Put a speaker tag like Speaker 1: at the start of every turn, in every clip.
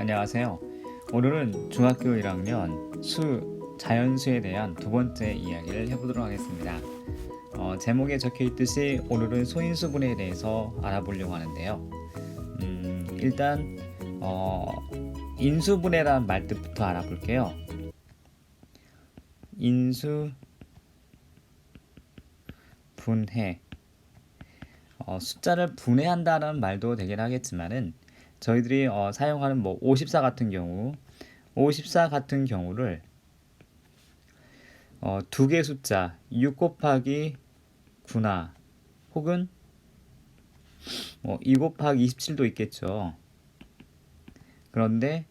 Speaker 1: 안녕하세요. 오늘은 중학교 1학년 수 자연수에 대한 두 번째 이야기를 해보도록 하겠습니다. 어, 제목에 적혀 있듯이 오늘은 소인수분에 대해서 알아보려고 하는데요. 음, 일단 어, 인수분해란 말뜻부터 알아볼게요. 인수 분해 어, 숫자를 분해한다는 말도 되긴 하겠지만은 저희들이 어, 사용하는 뭐54 같은 경우 54 같은 경우를 어, 두 개 숫자 6 곱하기 9나 혹은 뭐2 곱하기 27도 있겠죠. 그런데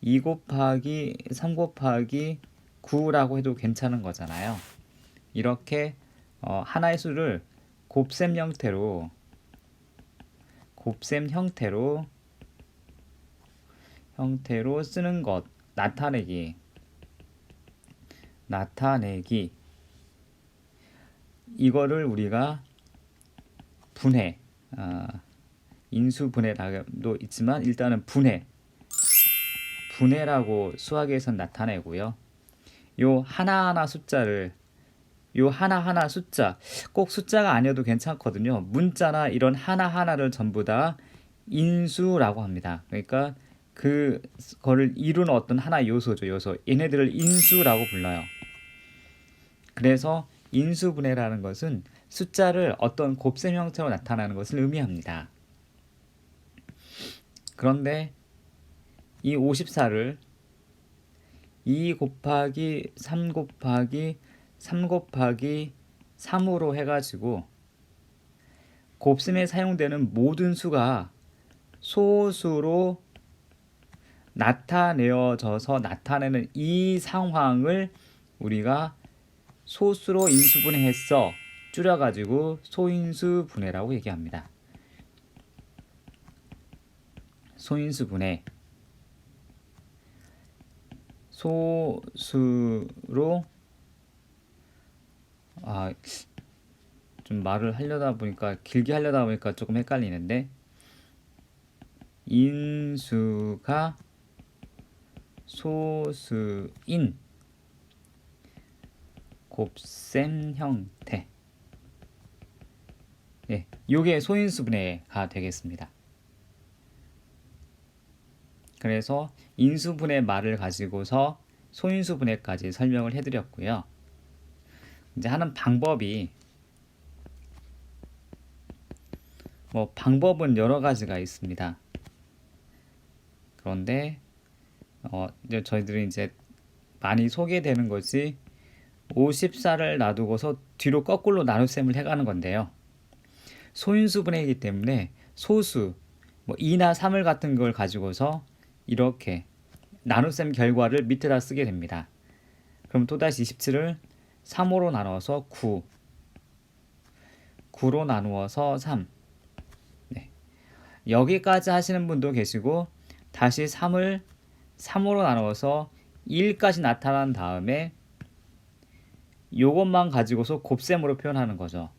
Speaker 1: 2 곱하기 3 곱하기 9라고 해도 괜찮은 거잖아요. 이렇게 어, 하나의 수를 곱셈 형태로 곱셈 형태로 형태로 쓰는 것 나타내기 나타내기 이거를 우리가 분해 아, 인수분해도 있지만 일단은 분해 분해라고 수학에선 나타내고요. 요 하나하나 숫자를 요 하나하나 숫자, 꼭 숫자가 아니어도 괜찮거든요. 문자나 이런 하나하나를 전부 다 인수라고 합니다. 그러니까 그거를 이룬 어떤 하나 요소죠, 요소. 얘네들을 인수라고 불러요. 그래서 인수분해라는 것은 숫자를 어떤 곱셈 형태로 나타나는 것을 의미합니다. 그런데 이 54를 2 곱하기 3 곱하기 3 곱하기 3으로 해가지고 곱셈에 사용되는 모든 수가 소수로 나타내어져서 나타내는 이 상황을 우리가 소수로 인수분해했어 줄여가지고 소인수분해라고 얘기합니다. 소인수분해 소수로 아, 좀 말을 하려다 보니까 길게 하려다 보니까 조금 헷갈리는데 인수가 소수인 곱셈 형태 예, 요게 소인수 분해가 되겠습니다. 그래서 인수분해 말을 가지고서 소인수분해까지 설명을 해드렸고요. 이제 하는 방법이 뭐 방법은 여러 가지가 있습니다. 그런데 어, 이제 저희들이 이제 많이 소개되는 것이 54를 놔두고서 뒤로 거꾸로 나눗셈을 해가는 건데요. 소인수 분해이기 때문에 소수 뭐 2나 3을 같은 걸 가지고서 이렇게 나눗셈 결과를 밑에다 쓰게 됩니다. 그럼 또다시 27을 3으로 나눠서 9, 9로 나누어서 3. 네. 여기까지 하시는 분도 계시고 다시 3을 3으로 나누어서 1까지 나타난 다음에 요것만 가지고서 곱셈으로 표현하는 거죠.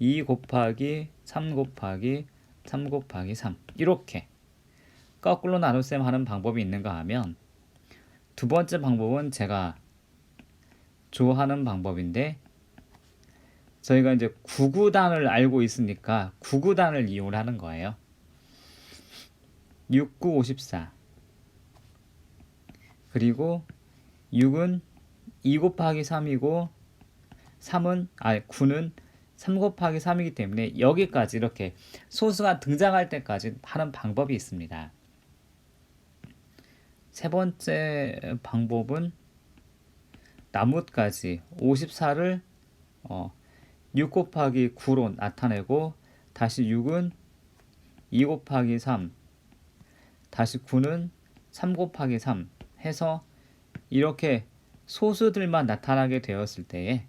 Speaker 1: 2 곱하기 3 곱하기 3 곱하기 3 이렇게 거꾸로 나눗셈 하는 방법이 있는가 하면 두 번째 방법은 제가 조하는 방법인데 저희가 이제 9 9단을 알고 있으니까 9 9단을 이용하는 을 거예요. 6954 그리고 6은 2 곱하기 3이고 3은 아 9는 3 곱하기 3이기 때문에 여기까지 이렇게 소수가 등장할 때까지 하는 방법이 있습니다. 세 번째 방법은 나뭇가지 54를 어, 6 곱하기 9로 나타내고 다시 6은 2 곱하기 3 다시 9는 3 곱하기 3 해서 이렇게 소수들만 나타나게 되었을 때에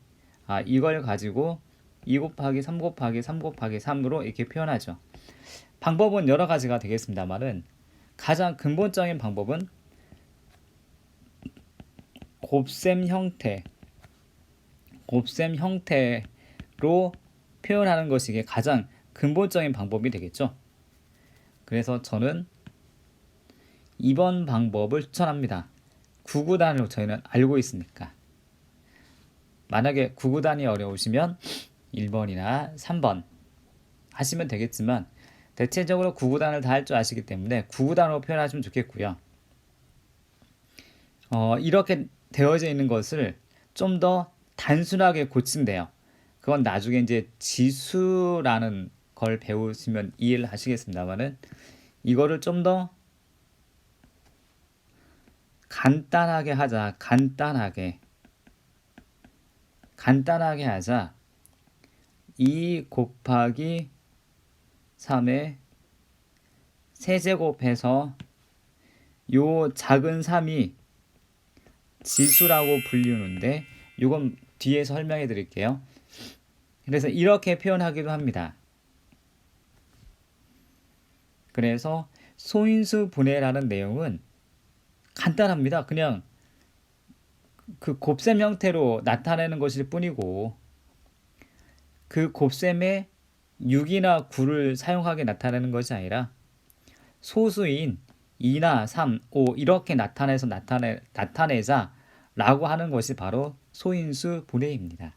Speaker 1: 아 이걸 가지고 2 곱하기 3 곱하기 3 곱하기 3으로 이렇게 표현하죠. 방법은 여러 가지가 되겠습니다만은 가장 근본적인 방법은 곱셈 형태, 곱셈 형태로 표현하는 것이 이게 가장 근본적인 방법이 되겠죠. 그래서 저는 이번 방법을 추천합니다. 구구단을 저희는 알고 있으니까. 만약에 구구단이 어려우시면 1번이나 3번 하시면 되겠지만 대체적으로 구구단을 다 할 줄 아시기 때문에 구구단으로 표현하시면 좋겠고요. 어, 이렇게 되어져 있는 것을 좀 더 단순하게 고친대요. 그건 나중에 이제 지수라는 걸 배우시면 이해를 하시겠습니다만은 이거를 좀 더 간단하게 하자. 간단하게. 간단하게 하자. 2 곱하기 3의 세제곱해서 요 작은 3이 지수라고 불리는데 이건 뒤에서 설명해 드릴게요. 그래서 이렇게 표현하기도 합니다. 그래서 소인수 분해라는 내용은 간단합니다. 그냥 그 곱셈 형태로 나타내는 것일 뿐이고 그 곱셈에 6이나 9를 사용하게 나타내는 것이 아니라 소수인 2나 3, 5 이렇게 나타내서 나타내, 나타내자 라고 하는 것이 바로 소인수 분해입니다.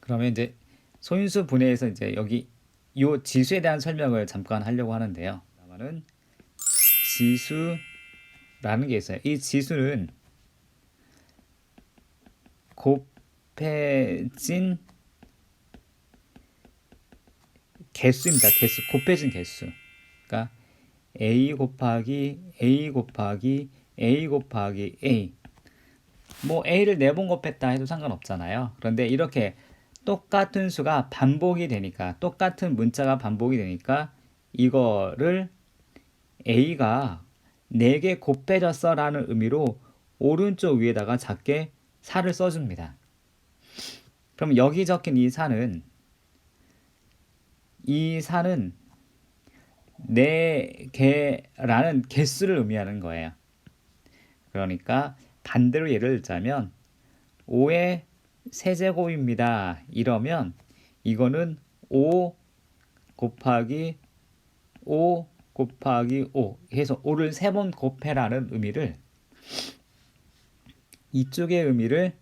Speaker 1: 그러면 이제 소인수 분해에서 이제 여기 이 지수에 대한 설명을 잠깐 하려고 하는데요. 그러은 지수라는 게 있어요. 이 지수는 곱해진 개수입니다. 개수, 곱해진 개수. a 곱하기 a 곱하기 a 곱하기 a 뭐 a를 네 번 곱했다 해도 상관없잖아요. 그런데 이렇게 똑같은 수가 반복이 되니까 똑같은 문자가 반복이 되니까 이거를 a가 4개 곱해졌어 라는 의미로 오른쪽 위에다가 작게 4를 써줍니다. 그럼 여기 적힌 이 4는 이 4는 네 개라는 개수를 의미하는 거예요. 그러니까 반대로 예를 들자면 5의 세제곱입니다. 이러면 이거는 5 곱하기 5 곱하기 5 해서 5를 세 번 곱해라는 의미를 이쪽의 의미를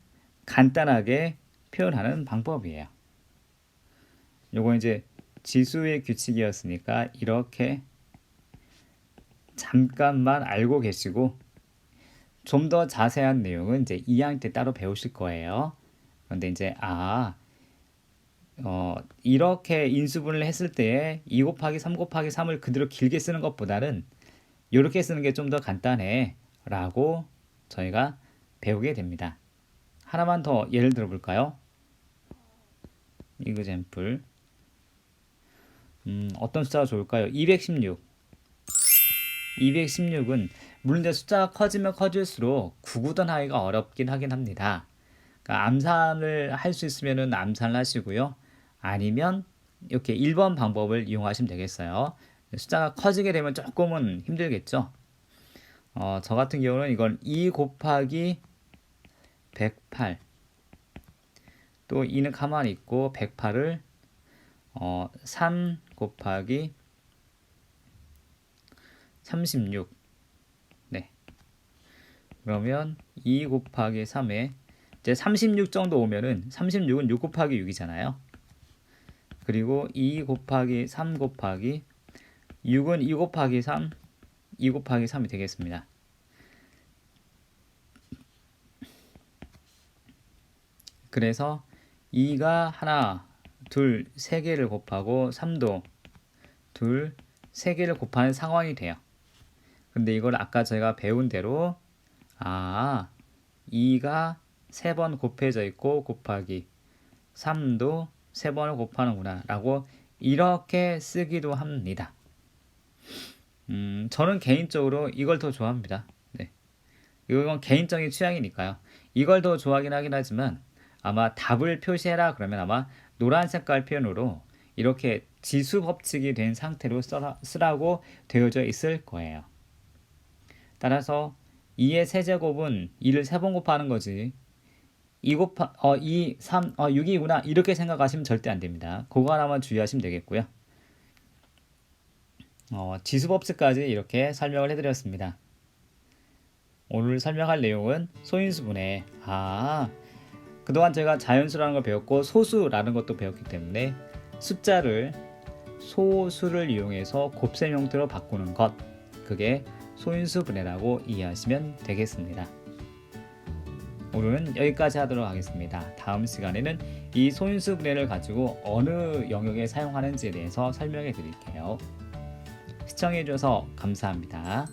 Speaker 1: 간단하게 표현하는 방법이에요. 요거 이제 지수의 규칙이었으니까 이렇게 잠깐만 알고 계시고 좀 더 자세한 내용은 이제 2학년 때 따로 배우실 거예요. 그런데 이제 아 어, 이렇게 인수분을 했을 때에 2 곱하기 3 곱하기 3을 그대로 길게 쓰는 것보다는 이렇게 쓰는 게 좀 더 간단해 라고 저희가 배우게 됩니다. 하나만 더 예를 들어 볼까요? 이그 젠플 음, 어떤 숫자가 좋을까요? 216. 216은 물론 이제 숫자가 커지면 커질수록 구구단 하기가 어렵긴 하긴 합니다. 그러니까 암산을 할 수있으면 암산을 하시고요. 아니면 이렇게 1번 방법을 이용하시면 되겠어요. 숫자가 커지게 되면 조금은 힘들겠죠. 어, 저 같은 경우는 이걸 2 곱하기 108. 또 2는 가만히 있고 108을 어, 3 곱하기 36. 네. 그러면 2 곱하기 3에 이제 36 정도 오면은 36은 6 곱하기 6이잖아요. 그리고 2 곱하기 3 곱하기 6은 2 곱하기 3, 2 곱하기 3이 되겠습니다. 그래서 2가 하나, 둘, 세 개를 곱하고 3도 둘, 세 개를 곱하는 상황이 돼요. 근데 이걸 아까 저가 배운 대로 아, 2가 세 번 곱해져 있고 곱하기 3도 세 번을 곱하는구나 라고 이렇게 쓰기도 합니다. 음, 저는 개인적으로 이걸 더 좋아합니다. 네. 이건 개인적인 취향이니까요. 이걸 더 좋아하긴 하긴 하지만 아마 답을 표시해라 그러면 아마 노란 색깔 표현으로 이렇게 지수 법칙이 된 상태로 써라, 쓰라고 되어져 있을 거예요. 따라서 2의 세제곱은 2를 3번 곱하는 거지 2 곱하 어 2, 3, 어 6이구나 이렇게 생각하시면 절대 안 됩니다. 그거 하나만 주의하시면 되겠고요. 어, 지수 법칙까지 이렇게 설명을 해드렸습니다. 오늘 설명할 내용은 소인수분의 아 그동안 제가 자연수라는 걸 배웠고 소수라는 것도 배웠기 때문에 숫자를 소수를 이용해서 곱셈 형태로 바꾸는 것 그게 소인수 분해라고 이해하시면 되겠습니다. 오늘은 여기까지 하도록 하겠습니다. 다음 시간에는 이 소인수 분해를 가지고 어느 영역에 사용하는지에 대해서 설명해 드릴게요. 시청해 주셔서 감사합니다.